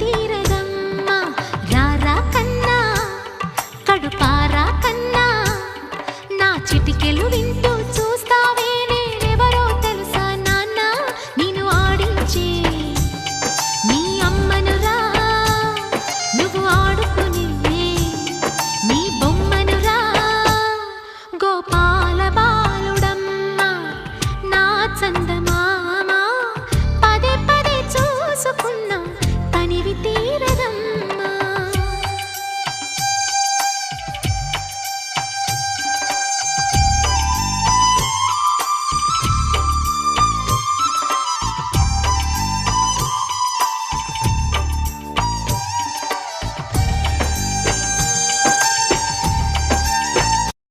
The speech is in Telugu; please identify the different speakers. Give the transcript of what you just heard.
Speaker 1: తీర 真的。